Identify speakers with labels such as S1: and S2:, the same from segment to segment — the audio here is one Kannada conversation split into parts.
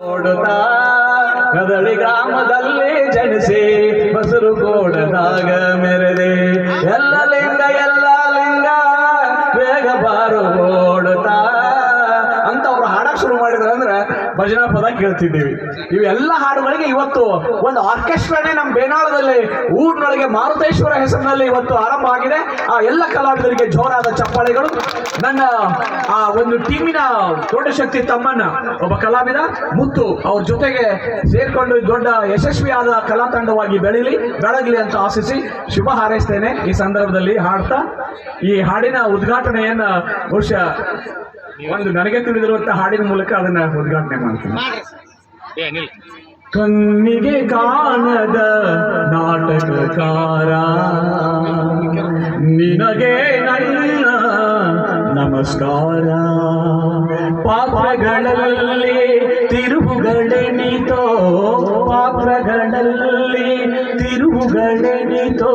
S1: ಓಡುತ್ತಾ ಕದಳಿ ಗ್ರಾಮದಲ್ಲಿ ಜನಿಸಿ ಬಸರು ಕೋಡದಾಗ ಭಜನಾ ಪದ ಕೇಳ್ತಿದ್ದೀವಿ ಇವೆಲ್ಲ ಹಾಡುಗಳಿಗೆ ಇವತ್ತು ಒಂದು ಆರ್ಕೆಸ್ಟ್ರಾನೇ ನಮ್ಮ ಬೇನಾಳದಲ್ಲಿ, ಊರಿನೊಳಗೆ ಮಾರುತೇಶ್ವರ ಹೆಸರಿನಲ್ಲಿ ಇವತ್ತು ಆರಂಭ ಆಗಿದೆ. ಆ ಎಲ್ಲ ಕಲಾವಿದರಿಗೆ ಜೋರಾದ ಚಪ್ಪಾಳೆಗಳು. ನನ್ನ, ಆ, ಒಂದು ಟೀಮಿನ ದೊಡ್ಡ ಶಕ್ತಿ ತಮ್ಮನ್ನ ಒಬ್ಬ ಕಲಾವಿದ. ಮುತ್ತು ಅವ್ರ ಜೊತೆಗೆ ಸೇರ್ಕೊಂಡು ದೊಡ್ಡ ಯಶಸ್ವಿಯಾದ ಕಲಾ ತಂಡವಾಗಿ ಬೆಳೀಲಿ, ಬೆಳಗಲಿ ಅಂತ ಆಶಿಸಿ ಶುಭ ಹಾರೈಸ್ತೇನೆ ಈ ಸಂದರ್ಭದಲ್ಲಿ ಹಾಡ್ತಾ. ಈ ಹಾಡಿನ ಉದ್ಘಾಟನೆಯನ್ನ ಬಹುಶಃ ಒಂದು ನನಗೆ ತಿಳಿದಿರುವಂತಹ ಹಾಡಿನ ಮೂಲಕ ಅದನ್ನ ಉದ್ಘಾಟನೆ ಮಾಡ್ತೀನಿ. ಕಣ್ಣಿಗೆ ಕಾಣದ ನಾಟಕಕಾರ ನಿನಗೆ ನನ್ನ ನಮಸ್ಕಾರ. ಪಾಪಗಳಲ್ಲಿ ತಿರುವುಗಳೆನಿತೋ ಪಾತ್ರಗಳಲ್ಲಿ ತಿರುವುಗಳೆನಿತೋ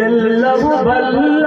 S1: ಎಲ್ಲವೂ ಬಲ್ಲ